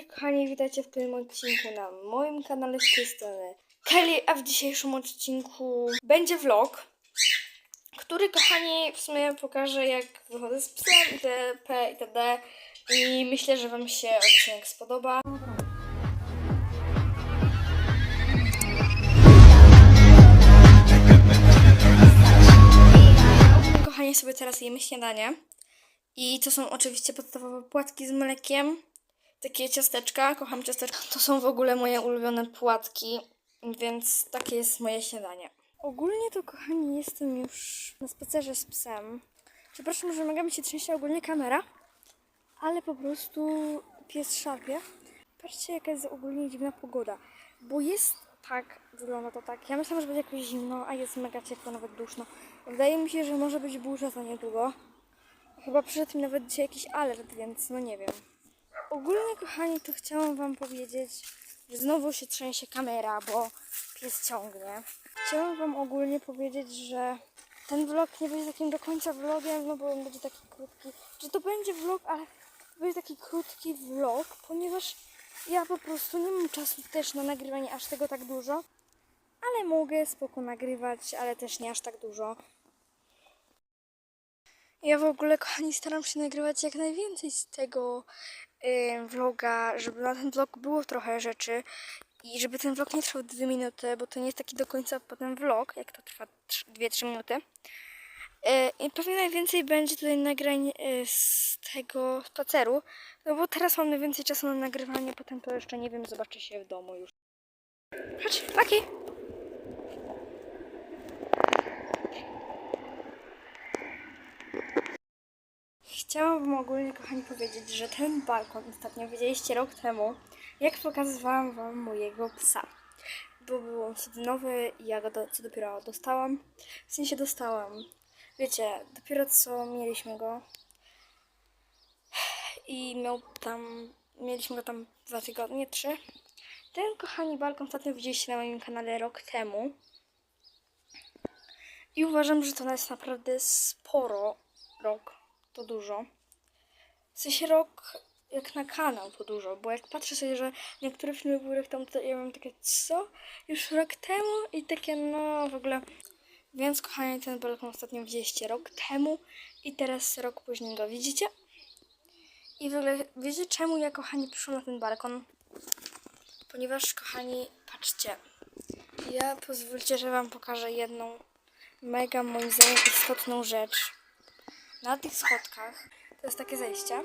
Kochani, witajcie w tym odcinku na moim kanale z tej strony Kelly, a w dzisiejszym odcinku będzie vlog, który, kochani, w sumie pokaże jak wychodzę z psem itp. itd. I myślę, że wam się odcinek spodoba. Kochani, sobie teraz jemy śniadanie. I to są oczywiście podstawowe płatki z mlekiem. Takie ciasteczka, kocham ciasteczka. To są w ogóle moje ulubione płatki, więc takie jest moje śniadanie. Ogólnie to, kochani, jestem już na spacerze z psem. Przepraszam, że mega mi się trzęsie ogólnie kamera, ale po prostu pies szarpie. Patrzcie, jaka jest ogólnie dziwna pogoda, bo jest tak, wygląda to tak. Ja myślałam, że będzie jakoś zimno, a jest mega ciepło, nawet duszno. Wydaje mi się, że może być burza za niedługo. Chyba przyszedł mi nawet dzisiaj jakiś alert, więc no nie wiem. Ogólnie, kochani, to chciałam wam powiedzieć, że znowu się trzęsie kamera, bo pies ciągnie. Chciałam wam ogólnie powiedzieć, że ten vlog nie będzie takim do końca vlogiem, no bo on będzie taki krótki. Że to będzie vlog, ale to będzie taki krótki vlog, ponieważ ja po prostu nie mam czasu też na nagrywanie aż tego tak dużo. Ale mogę spoko nagrywać, ale też nie aż tak dużo. Ja w ogóle, kochani, staram się nagrywać jak najwięcej z tego vloga, żeby na ten vlog było trochę rzeczy i żeby ten vlog nie trwał dwie minuty, bo to nie jest taki do końca potem vlog, jak to trwa 2-3 minuty. Y, I pewnie najwięcej będzie tutaj nagrań y, z tego spaceru, no bo teraz mam najwięcej czasu na nagrywanie, potem to jeszcze nie wiem, zobaczę się w domu już. Chodź, Laki! Chciałam wam ogólnie, kochani, powiedzieć, że ten balkon ostatnio widzieliście rok temu, jak pokazywałam wam mojego psa. Bo był on wtedy nowy i ja go do, co dopiero dostałam. W sensie dostałam. Wiecie, dopiero co mieliśmy go. I miał tam, mieliśmy go tam dwa tygodnie, trzy. Ten kochani balkon ostatnio widzieliście na moim kanale rok temu. I uważam, że to jest naprawdę sporo rok. To dużo. W sensie rok jak na kanał to dużo, bo jak patrzę sobie, że niektóre filmy były rok temu, to ja mam takie co? Już rok temu? I takie no w ogóle. Więc kochani, ten balkon ostatnio widzieliście rok temu i teraz rok później go widzicie. I w ogóle wiecie czemu ja kochani przyszłam na ten balkon? Ponieważ kochani, patrzcie. Ja pozwólcie, że wam pokażę jedną mega moim zdaniem istotną rzecz. Na tych schodkach, to jest takie zejście.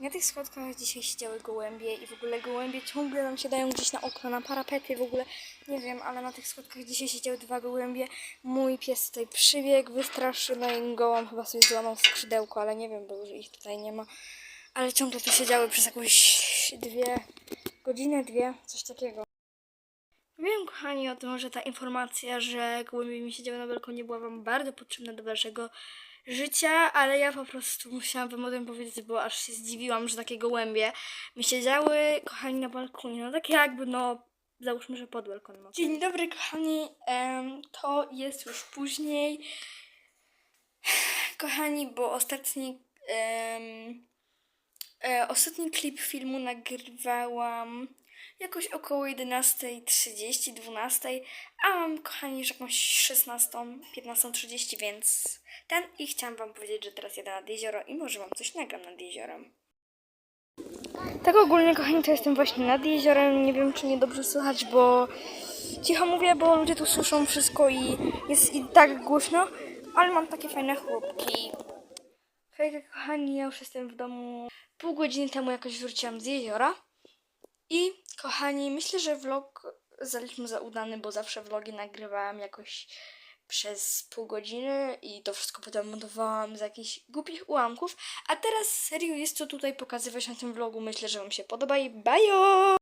Na tych schodkach dzisiaj siedziały gołębie i w ogóle gołębie ciągle nam się dają gdzieś na okno, na parapety w ogóle. Nie wiem, ale na tych schodkach dzisiaj siedziały dwa gołębie. Mój pies tutaj przybiegł, wystraszył, no i gołąb chyba sobie złamał skrzydełko, ale nie wiem, bo już ich tutaj nie ma. Ale ciągle tu siedziały przez jakąś dwie godziny, dwie, coś takiego. Wiem, kochani, o tym, że ta informacja, że gołębie mi siedziały na balkonie była wam bardzo potrzebna do waszego życia, ale ja po prostu musiałam wam o tym powiedzieć, bo aż się zdziwiłam, że takie gołębie mi siedziały, kochani, na balkonie. No tak jakby, no, załóżmy, że pod balkonem. Dzień dobry, kochani, to jest już później. Kochani, bo ostatni, e, ostatni klip filmu nagrywałam jakoś około 11.30, 12.00, a mam, kochani, już jakąś 16.00, 15.30, więc ten i chciałam wam powiedzieć, że teraz jadę nad jezioro i może wam coś nagram nad jeziorem. Tak ogólnie, kochani, to jestem właśnie nad jeziorem. Nie wiem, czy nie dobrze słychać, bo cicho mówię, bo ludzie tu słyszą wszystko i jest i tak głośno, ale mam takie fajne chłopki. Hej, kochani, ja już jestem w domu. Pół godziny temu jakoś wróciłam z jeziora. I kochani, myślę, że vlog zaliczmy za udany, bo zawsze vlogi nagrywałam jakoś przez pół godziny i to wszystko potem montowałam z jakichś głupich ułamków. A teraz serio jest co tutaj pokazywać na tym vlogu. Myślę, że Wam się podoba i bajo!